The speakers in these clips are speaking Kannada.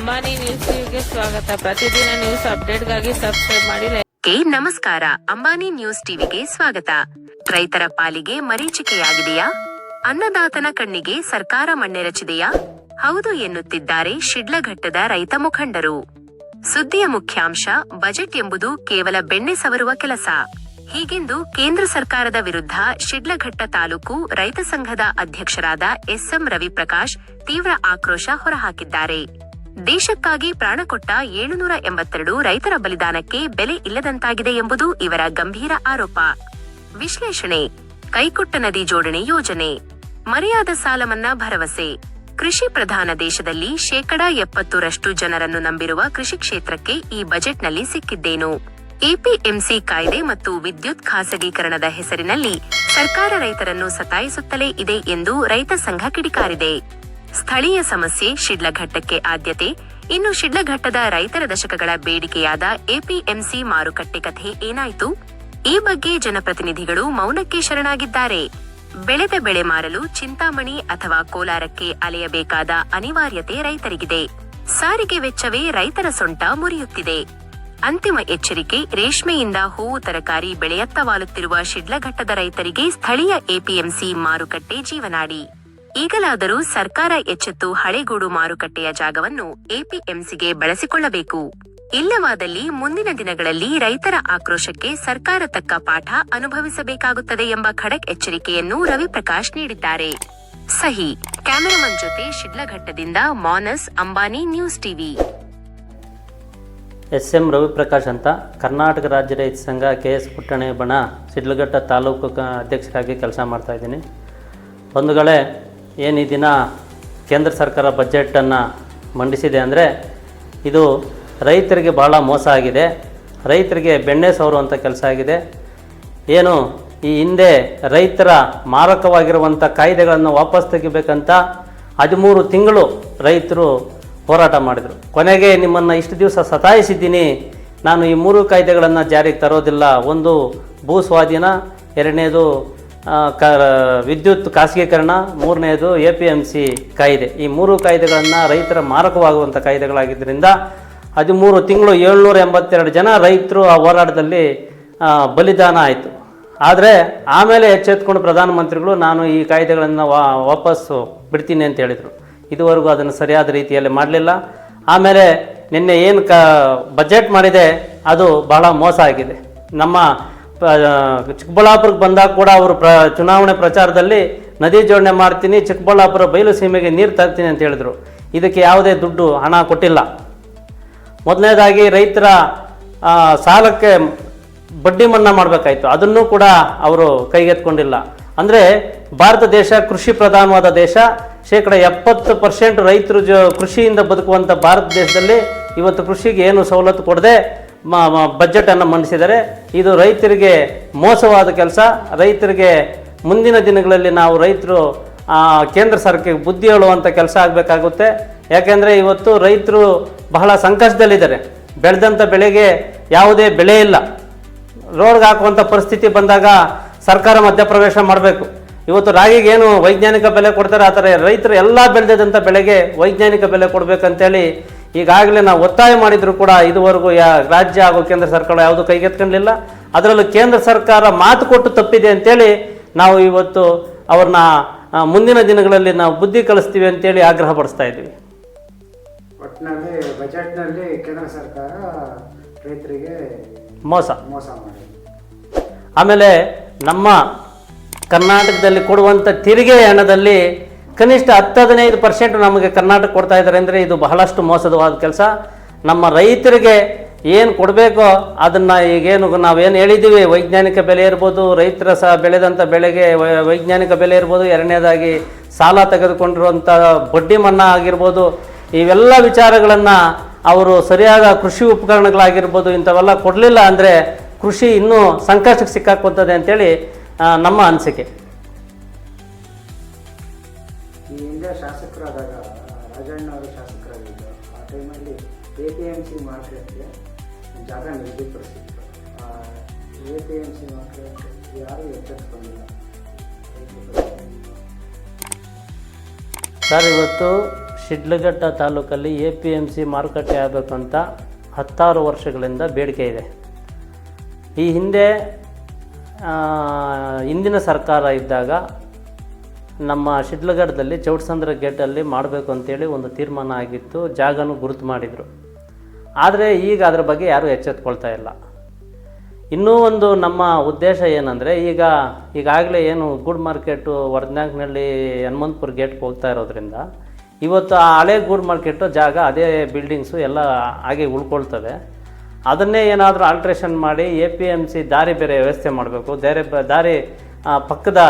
ಅಂಬಾನಿ ನ್ಯೂಸ್ ಟಿವಿಗೆ ಸ್ವಾಗತ. ಪ್ರತಿದಿನ ನ್ಯೂಸ್ ಅಪ್ಡೇಟ್ಗಾಗಿ ಸಬ್ಸ್ಕ್ರೈಬ್ ಮಾಡಿ ನಮಸ್ಕಾರ. ಅಂಬಾನಿ ನ್ಯೂಸ್ ಟಿವಿಗೆ ಸ್ವಾಗತ. ರೈತರ ಪಾಲಿಗೆ ಮರೀಚಿಕೆಯಾಗಿದೆಯಾ? ಅನ್ನದಾತನ ಕಣ್ಣಿಗೆ ಸರ್ಕಾರ ಮಣ್ಣೆರಚಿದೆಯಾ ಹೌದು ಎನ್ನುತ್ತಿದ್ದಾರೆ ಶಿಡ್ಲಘಟ್ಟದ ರೈತ ಮುಖಂಡರು. ಸುದ್ದಿಯ ಮುಖ್ಯಾಂಶ, ಬಜೆಟ್ ಎಂಬುದು ಕೇವಲ ಬೆಣ್ಣೆ ಸವರುವ ಕೆಲಸ. ಹೀಗೆಂದು ಕೇಂದ್ರ ಸರ್ಕಾರದ ವಿರುದ್ಧ ಶಿಡ್ಲಘಟ್ಟ ತಾಲೂಕು ರೈತ ಸಂಘದ ಅಧ್ಯಕ್ಷರಾದ ಎಸ್ಎಂ ರವಿಪ್ರಕಾಶ್ ತೀವ್ರ ಆಕ್ರೋಶ ಹೊರಹಾಕಿದ್ದಾರೆ. ದೇಶಕ್ಕಾಗಿ ಪ್ರಾಣ ಕೊಟ್ಟ ಏಳುನೂರ ಎಂಬತ್ತೆರಡು ರೈತರ ಬಲಿದಾನಕ್ಕೆ ಬೆಲೆ ಇಲ್ಲದಂತಾಗಿದೆ ಎಂಬುದು ಇವರ ಗಂಭೀರ ಆರೋಪ. ವಿಶ್ಲೇಷಣೆ, ಕೈಕೊಟ್ಟ ನದಿ ಜೋಡಣೆ ಯೋಜನೆ, ಮರೆಯಾದ ಸಾಲ ಮನ್ನಾ ಭರವಸೆ. ಕೃಷಿ ಪ್ರಧಾನ ದೇಶದಲ್ಲಿ ಶೇಕಡಾ ಎಪ್ಪತ್ತರಷ್ಟು ಜನರನ್ನು ನಂಬಿರುವ ಕೃಷಿ ಕ್ಷೇತ್ರಕ್ಕೆ ಈ ಬಜೆಟ್ನಲ್ಲಿ ಸಿಕ್ಕಿದ್ದೇನು. ಎಪಿಎಂಸಿ ಕಾಯ್ದೆ ಮತ್ತು ವಿದ್ಯುತ್ ಖಾಸಗೀಕರಣದ ಹೆಸರಿನಲ್ಲಿ ಸರ್ಕಾರ ರೈತರನ್ನು ಸತಾಯಿಸುತ್ತಲೇ ಇದೆ ಎಂದು ರೈತ ಸಂಘ ಕಿಡಿಕಾರಿದೆ. ಸ್ಥಳೀಯ ಸಮಸ್ಯೆ ಶಿಡ್ಲಘಟ್ಟಕ್ಕೆ ಆದ್ಯತೆ. ಇನ್ನು ಶಿಡ್ಲಘಟ್ಟದ ರೈತರ ದಶಕಗಳ ಬೇಡಿಕೆಯಾದ ಎಪಿಎಂಸಿ ಮಾರುಕಟ್ಟೆ ಕಥೆ ಏನಾಯಿತು? ಈ ಬಗ್ಗೆ ಜನಪ್ರತಿನಿಧಿಗಳು ಮೌನಕ್ಕೆ ಶರಣಾಗಿದ್ದಾರೆ. ಬೆಳೆದ ಬೆಳೆ ಮಾರಲು ಚಿಂತಾಮಣಿ ಅಥವಾ ಕೋಲಾರಕ್ಕೆ ಅಲೆಯಬೇಕಾದ ಅನಿವಾರ್ಯತೆ ರೈತರಿಗಿದೆ. ಸಾರಿಗೆ ವೆಚ್ಚವೇ ರೈತರ ಸೊಂಟ ಮುರಿಯುತ್ತಿದೆ. ಅಂತಿಮ ಎಚ್ಚರಿಕೆ ರೇಷ್ಮೆಯಿಂದ ಹೂವು ತರಕಾರಿ ಬೆಳೆಯತ್ತ ವಾಲುತ್ತಿರುವ ಶಿಡ್ಲಘಟ್ಟದ ರೈತರಿಗೆ ಸ್ಥಳೀಯ ಎಪಿಎಂಸಿ ಮಾರುಕಟ್ಟೆ ಜೀವನಾಡಿ. ಈಗಲಾದರೂ ಸರ್ಕಾರ ಎಚ್ಚೆತ್ತು ಹಳೆಗೂಡು ಮಾರುಕಟ್ಟೆಯ ಜಾಗವನ್ನು ಎಪಿಎಂಸಿಗೆ ಬಳಸಿಕೊಳ್ಳಬೇಕು. ಇಲ್ಲವಾದಲ್ಲಿ ಮುಂದಿನ ದಿನಗಳಲ್ಲಿ ರೈತರ ಆಕ್ರೋಶಕ್ಕೆ ಸರ್ಕಾರ ತಕ್ಕ ಪಾಠ ಅನುಭವಿಸಬೇಕಾಗುತ್ತದೆ ಎಂಬ ಖಡಕ್ ಎಚ್ಚರಿಕೆಯನ್ನು ರವಿಪ್ರಕಾಶ್ ನೀಡಿದ್ದಾರೆ. ಸಹಿ, ಕ್ಯಾಮೆರಾಮನ್ ಜೊತೆ ಶಿಡ್ಲಘಟ್ಟದಿಂದ Manas Ambani news TV. S M Raviprakash ಅಂತ ಕರ್ನಾಟಕ ರಾಜ್ಯ ರೈತ ಸಂಘ ಕೆಎಸ್ ಪುಟ್ಟಣೆ ಬಣ ಸಿಡ್ಲಘಟ್ಟ ತಾಲೂಕು ಅಧ್ಯಕ್ಷರಾಗಿ ಕೆಲಸ ಮಾಡ್ತಾಯಿದ್ದೀನಿ ಬಂಧುಗಳೇ ಏನು ಈ ದಿನ ಕೇಂದ್ರ ಸರ್ಕಾರ ಬಜೆಟನ್ನು ಮಂಡಿಸಿದೆ ಅಂದರೆ ಇದು ರೈತರಿಗೆ ಭಾಳ ಮೋಸ ಆಗಿದೆ. ರೈತರಿಗೆ ಬೆಣ್ಣೆ ಸವರುವಂಥ ಕೆಲಸ ಆಗಿದೆ. ಏನು ಈ ಹಿಂದೆ ರೈತರ ಮಾರಕವಾಗಿರುವಂಥ ಕಾಯ್ದೆಗಳನ್ನು ವಾಪಸ್ ತೆಗಿಬೇಕಂತ ಹದಿಮೂರು ತಿಂಗಳು ರೈತರು ಹೋರಾಟ ಮಾಡಿದರು. ಕೊನೆಗೆ ನಿಮ್ಮನ್ನು ಇಷ್ಟು ದಿವಸ ಸತಾಯಿಸಿದ್ದೀನಿ. ನಾನು ಈ ಮೂರು ಕಾಯ್ದೆಗಳನ್ನು ಜಾರಿಗೆ ತರೋದಿಲ್ಲ. ಒಂದು ಭೂ ಸ್ವಾಧೀನ ಎರಡನೇದು ಕ, ವಿದ್ಯುತ್ ಖಾಸಗೀಕರಣ, ಮೂರನೇದು ಎ ಪಿ ಎಂ ಸಿ ಕಾಯ್ದೆ. ಈ ಮೂರು ಕಾಯ್ದೆಗಳನ್ನು ರೈತರ ಮಾರಕವಾಗುವಂಥ ಕಾಯ್ದೆಗಳಾಗಿದ್ದರಿಂದ ಹದಿಮೂರು ತಿಂಗಳು ಏಳ್ನೂರ ಎಂಬತ್ತೆರಡು ಜನ ರೈತರು ಆ ಹೋರಾಟದಲ್ಲಿ ಬಲಿದಾನ ಆಯಿತು. ಆದರೆ ಆಮೇಲೆ ಎಚ್ಚೆತ್ಕೊಂಡು ಪ್ರಧಾನಮಂತ್ರಿಗಳು, ನಾನು ಈ ಕಾಯ್ದೆಗಳನ್ನು ವಾ, ವಾಪಸ್ಸು ಬಿಡ್ತೀನಿ ಅಂತ ಹೇಳಿದರು. ಇದುವರೆಗೂ ಅದನ್ನು ಸರಿಯಾದ ರೀತಿಯಲ್ಲಿ ಮಾಡಲಿಲ್ಲ. ಆಮೇಲೆ ನಿನ್ನೆ ಏನು ಕ, ಬಜೆಟ್ ಮಾಡಿದೆ, ಅದು ಬಹಳ ಮೋಸ ಆಗಿದೆ. ನಮ್ಮ ಚಿಕ್ಕಬಳ್ಳಾಪುರಕ್ಕೆ ಬಂದಾಗ ಕೂಡ ಅವರು ಪ್ರ, ಚುನಾವಣೆ ಪ್ರಚಾರದಲ್ಲಿ ನದಿ ಜೋಡಣೆ ಮಾಡ್ತೀನಿ, ಚಿಕ್ಕಬಳ್ಳಾಪುರ ಬಯಲು ಸೀಮೆಗೆ ನೀರು ತರ್ತೀನಿ ಅಂತ ಹೇಳಿದರು. ಇದಕ್ಕೆ ಯಾವುದೇ ದುಡ್ಡು ಹಣ ಕೊಟ್ಟಿಲ್ಲ. ಮೊದಲನೇದಾಗಿ ರೈತರ ಸಾಲಕ್ಕೆ ಬಡ್ಡಿ ಮನ್ನಾ ಮಾಡಬೇಕಾಯ್ತು. ಅದನ್ನು ಕೂಡ ಅವರು ಕೈಗೆತ್ಕೊಂಡಿಲ್ಲ ಅಂದರೆ ಭಾರತ ದೇಶ ಕೃಷಿ ಪ್ರಧಾನವಾದ ದೇಶ. ಶೇಕಡ ಎಪ್ಪತ್ತು ಪರ್ಸೆಂಟ್ ರೈತರು ಜ, ಕೃಷಿಯಿಂದ ಬದುಕುವಂಥ ಭಾರತ ದೇಶದಲ್ಲಿ ಇವತ್ತು ಕೃಷಿಗೆ ಏನು ಸವಲತ್ತು ಕೊಡದೆ ಬಜೆಟನ್ನು ಮಂಡಿಸಿದರೆ ಇದು ರೈತರಿಗೆ ಮೋಸವಾದ ಕೆಲಸ, ರೈತರಿಗೆ ಮುಂದಿನ ದಿನಗಳಲ್ಲಿ ನಾವು ರೈತರು ಕೇಂದ್ರ ಸರ್ಕಾರಕ್ಕೆ ಬುದ್ಧಿ ಹೇಳುವಂಥ ಕೆಲಸ ಆಗಬೇಕಾಗುತ್ತೆ. ಯಾಕೆಂದರೆ ಇವತ್ತು ರೈತರು ಬಹಳ ಸಂಕಷ್ಟದಲ್ಲಿದ್ದಾರೆ. ಬೆಳೆದಂಥ ಬೆಳೆಗೆ ಯಾವುದೇ ಬೆಲೆ ಇಲ್ಲ. ರೋಡ್ಗೆ ಹಾಕುವಂಥ ಪರಿಸ್ಥಿತಿ ಬಂದಾಗ ಸರ್ಕಾರ ಮಧ್ಯಪ್ರವೇಶ ಮಾಡಬೇಕು. ಇವತ್ತು ರಾಗಿಗೆ ಏನು ವೈಜ್ಞಾನಿಕ ಬೆಲೆ ಕೊಡ್ತಾರೆ, ಆ ಥರ ರೈತರು ಎಲ್ಲ ಬೆಳೆದಂಥ ಬೆಳೆಗೆ ವೈಜ್ಞಾನಿಕ ಬೆಲೆ ಕೊಡಬೇಕಂತೇಳಿ ಈಗಾಗಲೇ ನಾವು ಒತ್ತಾಯ ಮಾಡಿದರೂ ಕೂಡ ಇದುವರೆಗೂ ಯಾ ರಾಜ್ಯ ಹಾಗೂ ಕೇಂದ್ರ ಸರ್ಕಾರ ಯಾವುದೂ ಕೈಗೆತ್ಕೊಂಡಿಲ್ಲ ಅದರಲ್ಲೂ ಕೇಂದ್ರ ಸರ್ಕಾರ ಮಾತು ಕೊಟ್ಟು ತಪ್ಪಿದೆ ಅಂತೇಳಿ ನಾವು ಇವತ್ತು ಅವ್ರನ್ನ ಮುಂದಿನ ದಿನಗಳಲ್ಲಿ ನಾವು ಬುದ್ಧಿ ಕಲಿಸ್ತೀವಿ ಅಂತೇಳಿ ಆಗ್ರಹ ಪಡಿಸ್ತಾ ಇದ್ದೀವಿ ಒಟ್ಟಿನಲ್ಲಿ ಬಜೆಟ್ನಲ್ಲಿ ಕೇಂದ್ರ ಸರ್ಕಾರ ರೈತರಿಗೆ ಮೋಸ. ಮೋಸ ಮಾಡಿದೆ. ಆಮೇಲೆ ನಮ್ಮ ಕರ್ನಾಟಕದಲ್ಲಿ ಕೊಡುವಂಥ ತೆರಿಗೆ ಹಣದಲ್ಲಿ ಕನಿಷ್ಠ ಹತ್ತು ಹದಿನೈದು ಪರ್ಸೆಂಟ್ ನಮಗೆ ಕರ್ನಾಟಕ ಕೊಡ್ತಾ ಇದ್ದಾರೆ ಅಂದರೆ ಇದು ಬಹಳಷ್ಟು ಮೋಸದವಾದ ಕೆಲಸ. ನಮ್ಮ ರೈತರಿಗೆ ಏನು ಕೊಡಬೇಕೋ ಅದನ್ನು ಈಗೇನು ನಾವೇನು ಹೇಳಿದ್ದೀವಿ ವೈಜ್ಞಾನಿಕ ಬೆಲೆ ಇರ್ಬೋದು, ರೈತರ ಸಹ ಬೆಳೆದಂಥ ಬೆಳೆಗೆ ವೈಜ್ಞಾನಿಕ ಬೆಲೆ ಇರ್ಬೋದು, ಎರಡನೇದಾಗಿ ಸಾಲ ತೆಗೆದುಕೊಂಡಿರುವಂಥ ಬಡ್ಡಿ ಮನ್ನಾ ಆಗಿರ್ಬೋದು, ಇವೆಲ್ಲ ವಿಚಾರಗಳನ್ನು ಅವರು ಸರಿಯಾದ ಕೃಷಿ ಉಪಕರಣಗಳಾಗಿರ್ಬೋದು, ಇಂಥವೆಲ್ಲ ಕೊಡಲಿಲ್ಲ ಅಂದರೆ ಕೃಷಿ ಇನ್ನೂ ಸಂಕಷ್ಟಕ್ಕೆ ಸಿಕ್ಕಾಕ್ಕೊತದೆ ಅಂತೇಳಿ ನಮ್ಮ ಅನಿಸಿಕೆ. ಈ ಹಿಂದೆ ಶಾಸಕರಾದಾಗ ರಾಜಣ್ಣ ಅವರು ಶಾಸಕರಾಗಿದ್ದರು ಆ ಟೈಮಲ್ಲಿ ಎ ಪಿ ಎಂ ಸಿ ಮಾರ್ಕೆಟ್ಗೆ ಜಾಗ ನಿಗದಿಪಡಿಸಿದ್ರು A P M C market ಯಾರೂ ಎಚ್ಚೆತ್ಕೊಂಡಿಲ್ಲ ಸರ್, ಇವತ್ತು ಶಿಡ್ಲಘಟ್ಟ ತಾಲೂಕಲ್ಲಿ ಎ ಪಿ ಎಂ ಸಿ ಮಾರುಕಟ್ಟೆ ಆಗಬೇಕು ಅಂತ ಹತ್ತಾರು ವರ್ಷಗಳಿಂದ ಬೇಡಿಕೆ ಇದೆ. ಈ ಹಿಂದೆ ಹಿಂದಿನ ಸರ್ಕಾರ ಇದ್ದಾಗ ನಮ್ಮ ಶಿಡ್ಲಘಟ್ಟದಲ್ಲಿ ಚೌಟ್ಸಂದ್ರ ಗೇಟಲ್ಲಿ ಮಾಡಬೇಕು ಅಂತೇಳಿ ಒಂದು ತೀರ್ಮಾನ ಆಗಿತ್ತು. ಜಾಗನೂ ಗುರುತು ಮಾಡಿದರು. ಆದರೆ ಈಗ ಅದರ ಬಗ್ಗೆ ಯಾರೂ ಎಚ್ಚೆತ್ಕೊಳ್ತಾ ಇಲ್ಲ. ಇನ್ನೂ ಒಂದು ನಮ್ಮ ಉದ್ದೇಶ ಏನಂದರೆ, ಈಗ ಈಗಾಗಲೇ ಏನು ಗೂಡ್ ಮಾರ್ಕೆಟು ವರ್ಧನಾಗ್ನಲ್ಲಿ ಹನುಮಂತಪುರ ಗೇಟ್ಗೆ ಹೋಗ್ತಾ ಇರೋದ್ರಿಂದ, ಇವತ್ತು ಆ ಹಳೆ ಗೂಡ್ ಮಾರ್ಕೆಟು ಜಾಗ ಅದೇ ಬಿಲ್ಡಿಂಗ್ಸು ಎಲ್ಲ ಹಾಗೆ ಉಳ್ಕೊಳ್ತದೆ. ಅದನ್ನೇ ಏನಾದರೂ ಆಲ್ಟ್ರೇಷನ್ ಮಾಡಿ ಎ ಪಿ ಎಂ ಸಿ ದಾರಿ ಬೇರೆ ವ್ಯವಸ್ಥೆ ಮಾಡಬೇಕು. ಬೇರೆ ದಾರಿ ಪಕ್ಕದ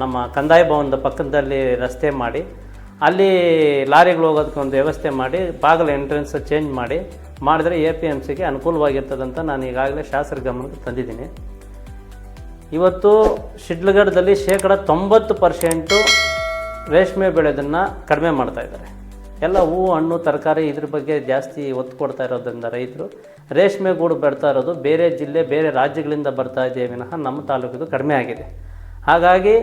ನಮ್ಮ ಕಂದಾಯ ಭವನದ ಪಕ್ಕದಲ್ಲಿ ರಸ್ತೆ ಮಾಡಿ, ಅಲ್ಲಿ ಲಾರಿಗಳು ಹೋಗೋದಕ್ಕೆ ಒಂದು ವ್ಯವಸ್ಥೆ ಮಾಡಿ, ಬಾಗಿಲು ಎಂಟ್ರೆನ್ಸ್ ಚೇಂಜ್ ಮಾಡಿ, ಮಾಡಿದರೆ ಎ ಪಿ ಎಂ ಸಿಗೆ ಅನುಕೂಲವಾಗಿರ್ತದಂತ ನಾನು ಈಗಾಗಲೇ ಶಾಸಕರ ಗಮನಕ್ಕೆ ತಂದಿದ್ದೀನಿ. ಇವತ್ತು ಶಿಡ್ಲಗಢದಲ್ಲಿ ಶೇಕಡ ತೊಂಬತ್ತು ಪರ್ಸೆಂಟು ರೇಷ್ಮೆ ಬೆಳೆದನ್ನು ಕಡಿಮೆ ಮಾಡ್ತಾಯಿದ್ದಾರೆ ಎಲ್ಲ ಹೂವು, ಹಣ್ಣು, ತರಕಾರಿ ಇದ್ರ ಬಗ್ಗೆ ಜಾಸ್ತಿ ಒತ್ತು ಕೊಡ್ತಾ ಇರೋದ್ರಿಂದ ರೈತರು ರೇಷ್ಮೆ ಗೂಡು ಬೆಳ್ತಾ ಇರೋದು ಬೇರೆ ಜಿಲ್ಲೆ, ಬೇರೆ ರಾಜ್ಯಗಳಿಂದ ಬರ್ತಾ ಇದೆ ವಿನಃ ನಮ್ಮ ತಾಲೂಕಿದು ಕಡಿಮೆ ಆಗಿದೆ. ಹಾಗಾಗಿ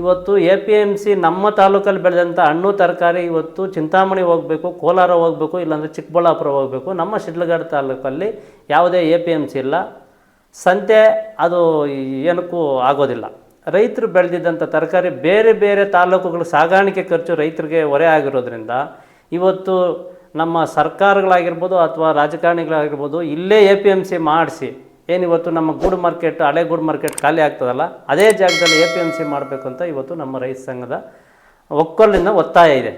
ಇವತ್ತು ಎ ಪಿ ಎಂ ಸಿ ನಮ್ಮ ತಾಲೂಕಲ್ಲಿ ಬೆಳೆದಂಥ ಹಣ್ಣು, ತರಕಾರಿ ಇವತ್ತು ಚಿಂತಾಮಣಿ ಹೋಗಬೇಕು, ಕೋಲಾರ ಹೋಗಬೇಕು, ಇಲ್ಲಾಂದರೆ ಚಿಕ್ಕಬಳ್ಳಾಪುರ ಹೋಗಬೇಕು. ನಮ್ಮ ಶಿಡ್ಲಘಟ್ಟ ತಾಲೂಕಲ್ಲಿ ಯಾವುದೇ ಎ ಪಿ ಎಂ ಸಿ ಇಲ್ಲ. ಸಂತೆ ಅದು ಏನಕ್ಕೂ ಆಗೋದಿಲ್ಲ. ರೈತರು ಬೆಳೆದಿದ್ದಂಥ ತರಕಾರಿ ಬೇರೆ ಬೇರೆ ತಾಲೂಕುಗಳ ಸಾಗಾಣಿಕೆ ಖರ್ಚು ರೈತರಿಗೆ ಹೊರೆ ಆಗಿರೋದ್ರಿಂದ ಇವತ್ತು ನಮ್ಮ ಸರ್ಕಾರಗಳಾಗಿರ್ಬೋದು ಅಥವಾ ರಾಜಕಾರಣಿಗಳಾಗಿರ್ಬೋದು ಇಲ್ಲೇ ಎ ಪಿ ಎಂ ಸಿ ಮಾಡಿಸಿ. ಏನಿವತ್ತು ನಮ್ಮ ಗೂಡು ಮಾರ್ಕೆಟ್, ಹಳೆ ಗೂಡು ಮಾರ್ಕೆಟ್ ಖಾಲಿ ಆಗ್ತದಲ್ಲ, ಅದೇ ಜಾಗದಲ್ಲಿ ಎ ಪಿ ಎಂ ಸಿ ಮಾಡಬೇಕು ಅಂತ ಇವತ್ತು ನಮ್ಮ ರೈತ ಸಂಘದ ಒಕ್ಕೊಲ್ಲಿನ ಒತ್ತಾಯ ಇದೆ.